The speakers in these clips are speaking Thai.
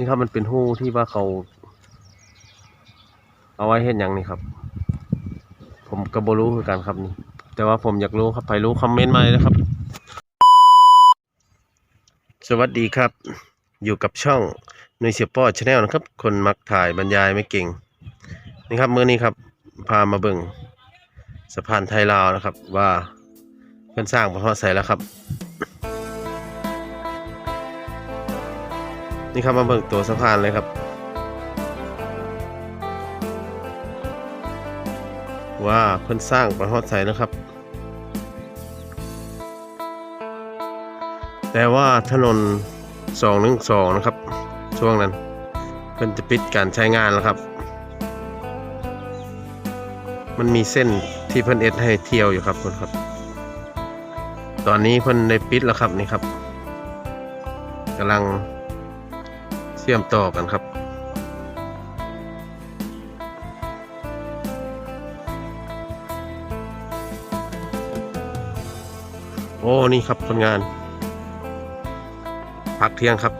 นี่ครับมันเป็นหู้ที่ว่าเขา เอาไว้เห็นอย่างนี้ครับ ผมก็บ่รู้คือกันครับนี่ แต่ว่าผมอยากรู้ครับใครรู้คอมเมนต์มาเลยนะครับ สวัสดีครับ อยู่กับช่องนุยเสียป้อชาแนลนะครับ คนมักถ่ายบรรยายไม่เก่ง นี่ครับมื้อนี้ครับ พามาเบิ่งสะพานไทยลาวนะครับ ว่าเพิ่อนสร้างประพอใส่แล้วครับ นี่ครับมาเบิ่งตัวสะพานเลยครับ ว่าเพิ่นสร้างประพอใส่แล้วครับ แต่ว่าถนนสองหนึ่งสองนะครับ ช่วงนั้นเพิ่นจะปิดการใช้งานแล้วครับ มันมีเส้นที่เพิ่นเอ็ดให้เที่ยวอยู่ครับเพิ่นครับตอนนี้เพิ่นได้ปิดแล้วครับนี่ครับกำลัง ชื่อมต่อกันครับ โอ้ นี่ครับคนงาน พักเที่ยงครับ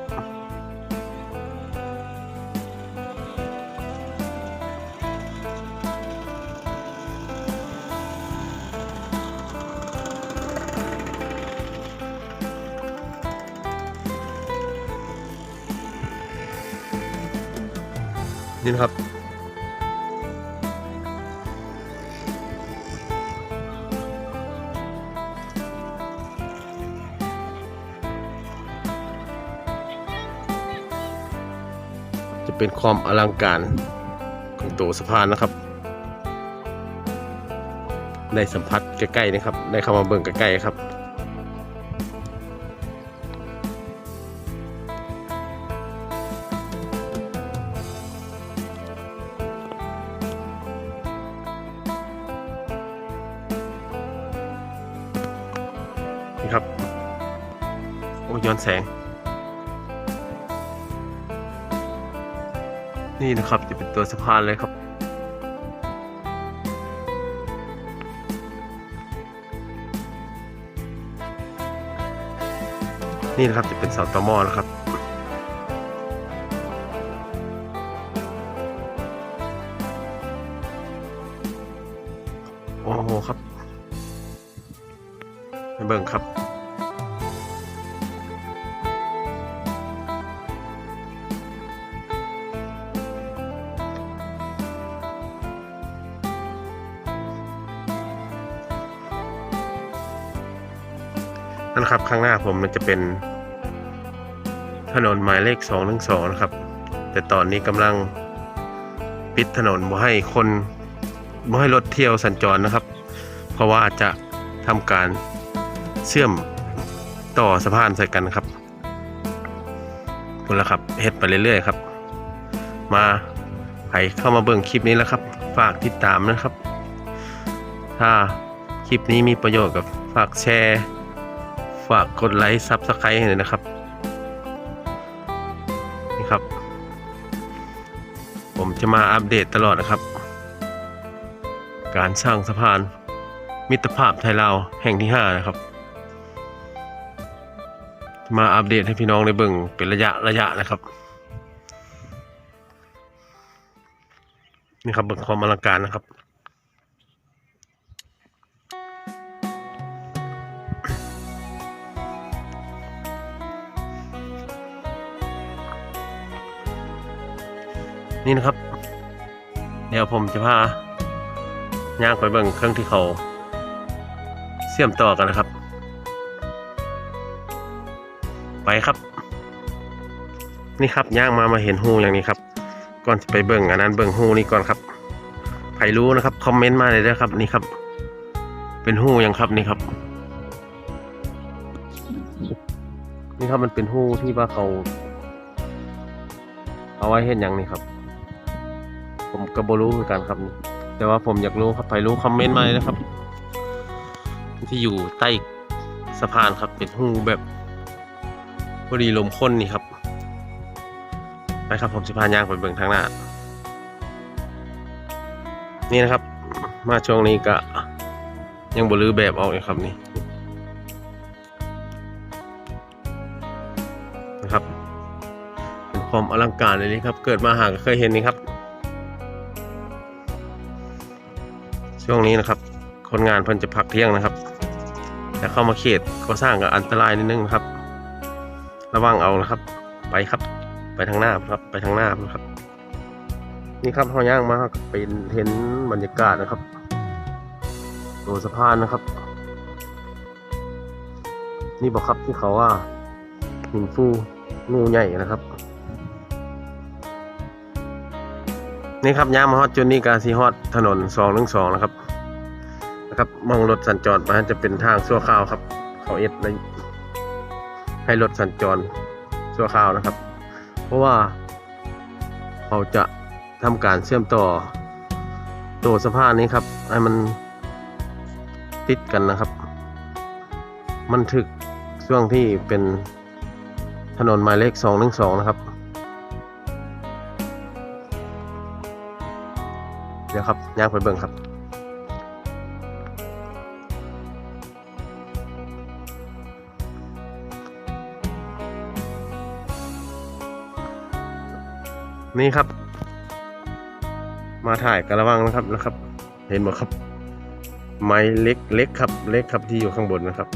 นี่นะครับ จะเป็นความอลังการของตัวสะพานนะครับ ได้สัมผัสใกล้ๆนะครับ ได้เข้ามาเบิ่งใกล้ๆครับ นี่ครับ โอ้ย้อนแสง นี่นะครับจะเป็นตัวสะพานเลยครับนี่นะครับจะเป็นเสาตอมอนะครับ โอ้โหครับไปเบิ่งครับ นั่นครับ ข้างหน้าผมมันจะเป็นถนนหมายเลขสองหนึ่งสองนะครับ แต่ตอนนี้กำลังปิดถนนบ่ให้คนบ่ให้รถเที่ยวสัญจรนะครับ เพราะว่าจจะทำการเชื่อมต่อสะพานใส่กันครับคุณละครับเฮ็ดไปเรื่อยๆครับ มาใครเข้ามาเบิ่งคลิปนี้แล้วครับ ฝากติดตามนะครับ ถ้าคลิปนี้มีประโยชน์กับฝากแชร์ ฝากกดไลค์ซับสไครต์ให้หน่อยนะครับนี่ครับ ผมจะมาอัปเดตตลอดนะครับ การสร้างสะพาน มิตรภาพไทยลาวแห่งที่ 5 นะครับ มาอัปเดตให้พี่น้องได้เบิ่งเป็นระยะระยะนะครับนี่ครับเบิ่งความอลังการนะครับ นี่นะครับ เดี๋ยวผมจะพาย่างไปเบิ่งเครื่องที่เขาเชื่อมต่อกันนะครับ ไปครับ นี่ครับย่างมามาเห็นหูอย่างนี้ครับ ก่อนจะไปเบิ่งอันนั้นเบิ่งหูนี่ก่อนครับใครรู้นะครับคอมเมนต์มาเลยนะครับนี่ครับ เป็นหูยังครับนี่ครับ นี่ครับมันเป็นหูที่ว่าเขา เอาไว้เห็นอย่างนี้ครับ ผมก็บ่รู้คือกันครับนี่แต่ว่าผมอยากรู้ครับใครรู้คอมเมนต์มาเลยนะครับ ที่อยู่ใต้สะพานครับเป็นหูแบบพอดีลมข้นนี่ครับ ไปครับผมสิพานยางไปเบิ่งทางหน้า นี่นะครับ มาช่วงนี้ก็ยังบ่รื้อแบบออกเลยครับนี่นะครับเป็นความอลังการเลยนี่ครับ เกิดมาหากเคยเห็นนี่ครับ ช่วงนี้นะครับ คนงานเพิ่นจะพักเที่ยงนะครับ แต่เข้ามาเขตก็สร้างกับอันตรายนิดนึงนครับ ระวังเอานะครับ ไปครับ ไปทางหน้าครับไปทางหน้านครับ นี่ครับเขาย่างมาครับเป็นเห็นบรรยากาศนะครับตัวสะพานนะครับ นี่บอกครับที่เขาว่าหินฟูงูใหญ่นะครับนี่ครับย่างมาฮอดจนนี่กาซีฮอดถนนสองหนึ่งสองนะครับ นะครับมองรถสัญจรมาจะเป็นทางชั่วคราวครับ เขาเอ็ดในให้รถสัญจรชั่วคราวนะครับ เพราะว่าเขาจะทำการเชื่อมต่อตัวสะพานนี้ครับ ให้มันติดกันนะครับ มันถึกช่วงที่เป็นถนนหมายเลขสองหนึ่งสองนะครับ เดี๋ยวครับย่างไปเบิ่งครับ นี่ครับ มาถ่ายกระวังนะครับนะครับ เห็นไหมครับ ไม้เล็กเล็กครับเล็กครับที่อยู่ข้างบนนะครับ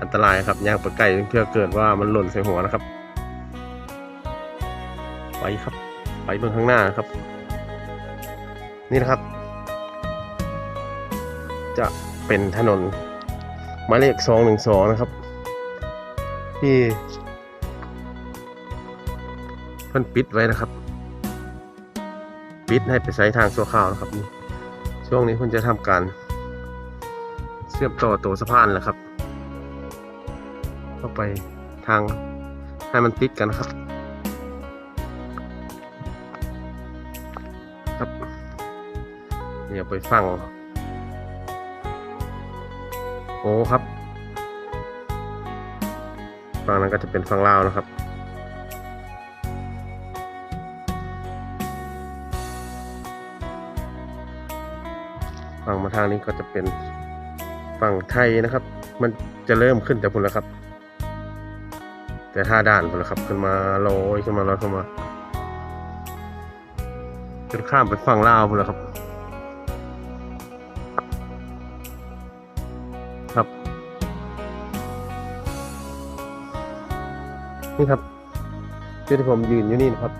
อันตรายครับย่างไปไกลเพื่อเกิดว่ามันหล่นใส่หัวนะครับ ไปครับ ไปเบื้องข้างหน้านครับ นี่นะครับ จะเป็นถนนหมายเลขสองหนึ่งสองนะครับ ที่เพิ่นปิดไว้นะครับ ปิดให้ไปใช้ทางชั่วคราวนะครับ ช่วงนี้เพิ่นจะทำการ เชื่อมต่อตัวสะพานแหละครับ เข้าไปทางให้มันติดกันนะครับ ครับเดี๋ยวไปฟังโอ้ครับฝั่งนั้นก็จะเป็นฝั่งลาวนะครับ ฝั่งมาทางนี้ก็จะเป็นฝั่งไทยนะครับ มันจะเริ่มขึ้นแต่พุ่นแล้วครับ แต่ท่าด่านพุ่นแล้วครับ ขึ้นมาลอยขึ้นมาลอยขึ้นมาจนข้ามไปฝั่งลาวพุ่นแล้วครับ ครับ นี่ครับจุดที่ผมยืนอยู่นี่นะครับ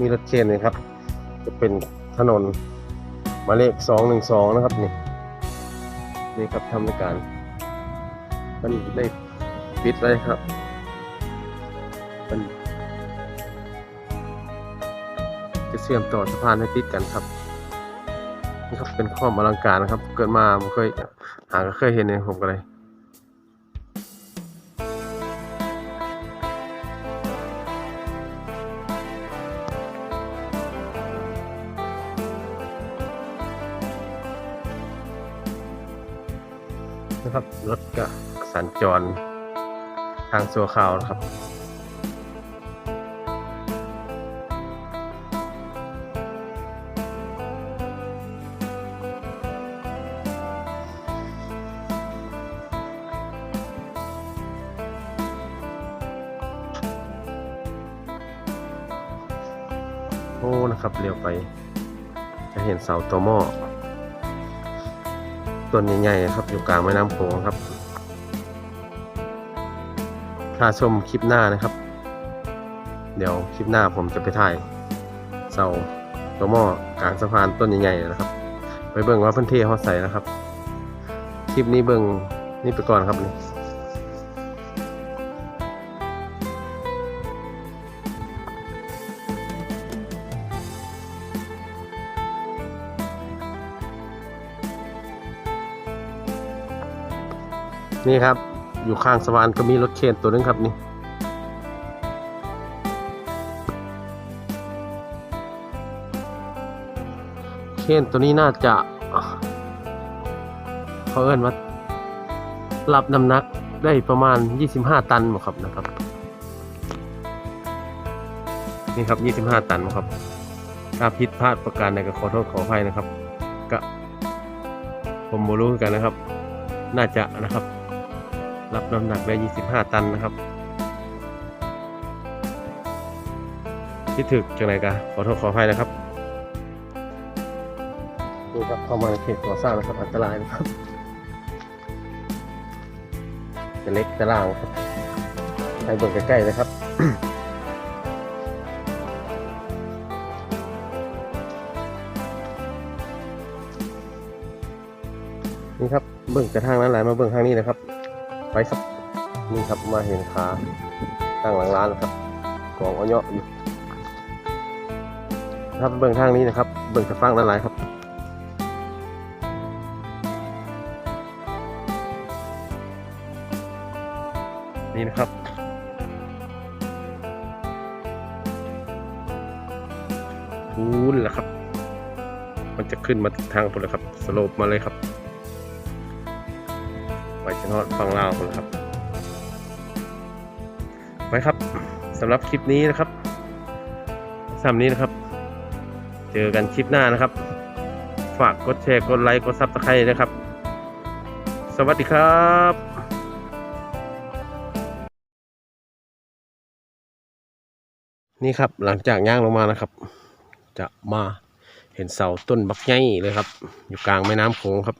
มีรถเคนเลยครับ จะเป็นถนน มายเลขสองหนึ่งสองนะครับนี่นี่ครับทำในการมันได้ปิดไว้ครับมันจะเชื่อมต่อสะพานให้ติดกันครับนี่ครับเป็นความอลังการนะครับ เกิดมาผมเคยหาก็เคยเห็นเองผมก็เลย นะครับ รถก็สัญจรทางสัวขาวนะครับโอ้นะครับเลี้ยวไป จะเห็นเสาตัวหม้อ ต้นใหญ่ๆครับ อยู่กลางแม่น้ำโขงครับถ้าชมคลิปหน้านะครับ เดี๋ยวคลิปหน้าผมจะไปถ่ายเสาตัวหม้อกลางสะพานต้นใหญ่ๆนะครับ ไปเบิ่งว่าพื้นที่เขาใส่นะครับ คลิปนี้เบิ่งนี่ไปก่อนครับ นี่ครับ อยู่ข้างสะพานก็มีรถเคนตัวนึงครับนี่เคนตัวนี้น่าจะเขาเอิ้นว่ารับน้ำหนักได้ประมาณ 25 ตันหมครับนะครับ นี่ครับ 25 ตันครับ ถ้าผิดพลาดประการใดก็ขอโทษขออภัยนะครับ ก็ผมบ่รู้คือกันนะครับ น่าจะนะครับ รับน้ำหนักได้ 25 ตันนะครับที่ถึกจังไรกะขอโทษขออภัยนะครับนี่ครับเข้ามาในเขตก่อสร้างนะครับอันตรายนะครับจะเล็กจะล่างครับให้เบิ่งใกล้ๆนะครับนี่ครับเบิ่งจากทางนั้นไหลมาเบิ่งทางนี้นะครับ ไปครับนี่ครับมาเห็นขาตั้งหลังร้านแล้วครับกองเอาเยอยู่ครับเบิ่งทางนี้นะครับ เบิ่งจากฟังด้านไหลครับนี่นะครับ พูนแหละครับ มันจะขึ้นมาทางพุ่นเลยครับ สโลปมาเลยครับ ไปชนอดฟังลาวพุ่นลยครับไปครับสำหรับคลิปนี้นะครับสำนี้นะครับ เจอกันคลิปหน้านะครับ ฝากกดแชร์กดไลค์กดซับสไครต์นะครับ สวัสดีครับนี่ครับหลังจากย่างลงมานะครับ จะมาเห็นเสาต้นบักไงเลยครับ อยู่กลางแม่น้ำโขงครับ